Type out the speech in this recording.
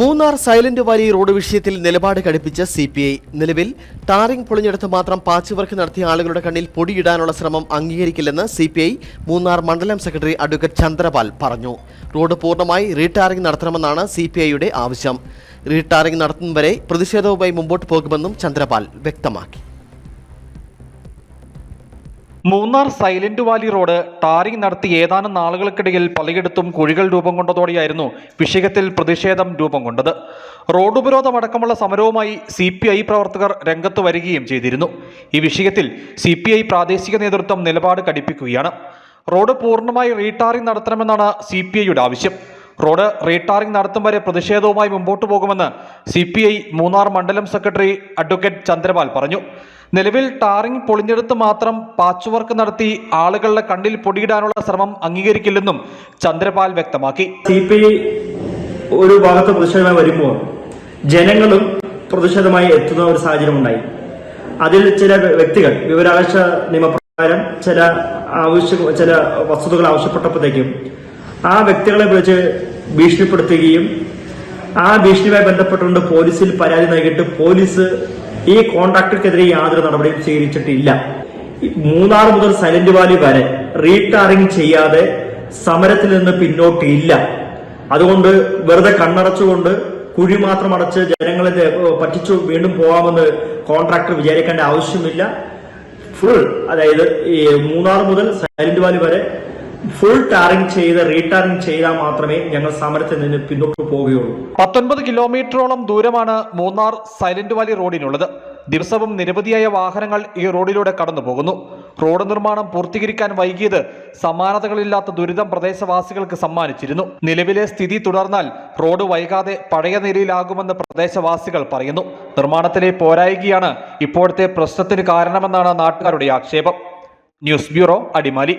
Munnar silent Valley road വിഷയത്തിൽ നിലപാട് കടുപ്പിച്ച സി പി ഐ നിലവിൽ ടാറിംഗ് പൊളിഞ്ഞെടുത്ത് മാത്രം പാച്ച് വർക്ക് നടത്തിയ ആളുകളുടെ കണ്ണിൽ പൊടിയിടാനുള്ള ശ്രമം അംഗീകരിക്കില്ലെന്ന് സി പി ഐ മൂന്നാർ മണ്ഡലം സെക്രട്ടറി അഡ്വക്കേറ്റ് ചന്ദ്രപാൽ പറഞ്ഞു. റോഡ് പൂർണമായി റീടാറിംഗ് നടത്തണമെന്നാണ് സി പി ഐയുടെ ആവശ്യം. റീടാറിംഗ് നടത്തുന്നവരെ വരെ പ്രതിഷേധവുമായി മുമ്പോട്ട് പോകുമെന്നും ചന്ദ്രപാൽ വ്യക്തമാക്കി. Munnar silent valley road tarring നടത്തി ഏതാനും നാളുകൾക്കിടയിൽ പലയിടത്തും കുഴികൾ രൂപം കൊണ്ടതോടെയായിരുന്നു വിഷയത്തിൽ പ്രതിഷേധം രൂപം കൊണ്ടത്. റോഡ് ഉപരോധമടക്കമുള്ള സമരവുമായി സി പി ഐ പ്രവർത്തകർ രംഗത്ത് വരികയും ചെയ്തിരുന്നു. ഈ വിഷയത്തിൽ സി പി ഐ പ്രാദേശിക നേതൃത്വം നിലപാട് കടിപ്പിക്കുകയാണ്. റോഡ് പൂർണമായി റീടാറിംഗ് നടത്തണമെന്നാണ് സി പി ഐയുടെ ആവശ്യം. റോഡ് റീടാറിംഗ് നടത്തും വരെ പ്രതിഷേധവുമായി മുമ്പോട്ടു പോകുമെന്ന് സി പി ഐ മൂന്നാർ മണ്ഡലം സെക്രട്ടറി അഡ്വക്കേറ്റ് ചന്ദ്രപാൽ പറഞ്ഞു. നിലവിൽ ടാറിംഗ് പൊളിഞ്ഞെടുത്ത് മാത്രം പാച്ച് വർക്ക് നടത്തി ആളുകളുടെ കണ്ണിൽ പൊടിയിടാനുള്ള ശ്രമം അംഗീകരിക്കില്ലെന്നും ചന്ദ്രപാൽ വ്യക്തമാക്കി. സി പി ഒരു ഭാഗത്ത് പ്രതിഷേധമായി വരുമ്പോൾ ജനങ്ങളും പ്രതിഷേധമായി എത്തുന്ന ഒരു സാഹചര്യം ഉണ്ടായി അതിൽ ചില വ്യക്തികൾ വിവരാവകാശ നിയമപ്രകാരം ചില ആവശ്യ ചില വസ്തുതകൾ ആവശ്യപ്പെട്ടപ്പോഴത്തേക്കും ആ വ്യക്തികളെ വിളിച്ച് ഭീഷണിപ്പെടുത്തുകയും ആ ഭീഷണിയുമായി ബന്ധപ്പെട്ടുകൊണ്ട് പോലീസിൽ പരാതി നൽകിയിട്ട് പോലീസ് ഈ കോൺട്രാക്ടർക്കെതിരെ യാതൊരു നടപടിയും സ്വീകരിച്ചിട്ടില്ല. മൂന്നാർ മുതൽ സൈലന്റ് വാലി വരെ റീടാറിംഗ് ചെയ്യാതെ സമരത്തിൽ നിന്ന് പിന്നോട്ടില്ല. അതുകൊണ്ട് വെറുതെ കണ്ണടച്ചുകൊണ്ട് കുഴി മാത്രം അടച്ച് ജനങ്ങളെ പറ്റിച്ചു വീണ്ടും പോകാമെന്ന് കോൺട്രാക്ടർ വിചാരിക്കേണ്ട ആവശ്യമില്ല. ഫുൾ അതായത് ഈ മൂന്നാർ മുതൽ സൈലന്റ് വാലി വരെ ഫുൾ ടാറിംഗ് ചെയ്ത് റീടാറിംഗ് ചെയ്താൽ മാത്രമേ ഞങ്ങൾ സമരത്തിൽ നിന്ന് പിന്നോട്ട് പോവുകയുള്ളൂ. പത്തൊൻപത് കിലോമീറ്ററോളം ദൂരമാണ് മൂന്നാർ സൈലന്റ് വാലി റോഡിനുള്ളത്. ദിവസവും നിരവധിയായ വാഹനങ്ങൾ ഈ റോഡിലൂടെ കടന്നു പോകുന്നു. റോഡ് നിർമ്മാണം പൂർത്തീകരിക്കാൻ വൈകിയത് സമാനതകളില്ലാത്ത ദുരിതം പ്രദേശവാസികൾക്ക് സമ്മാനിച്ചിരുന്നു. നിലവിലെ സ്ഥിതി തുടർന്നാൽ റോഡ് വൈകാതെ പഴയ നിലയിലാകുമെന്ന് പ്രദേശവാസികൾ പറയുന്നു. നിർമ്മാണത്തിലെ പോരായികയാണ് ഇപ്പോഴത്തെ പ്രശ്നത്തിന് കാരണമെന്നാണ് നാട്ടുകാരുടെ ആക്ഷേപം. News bureau Adimali.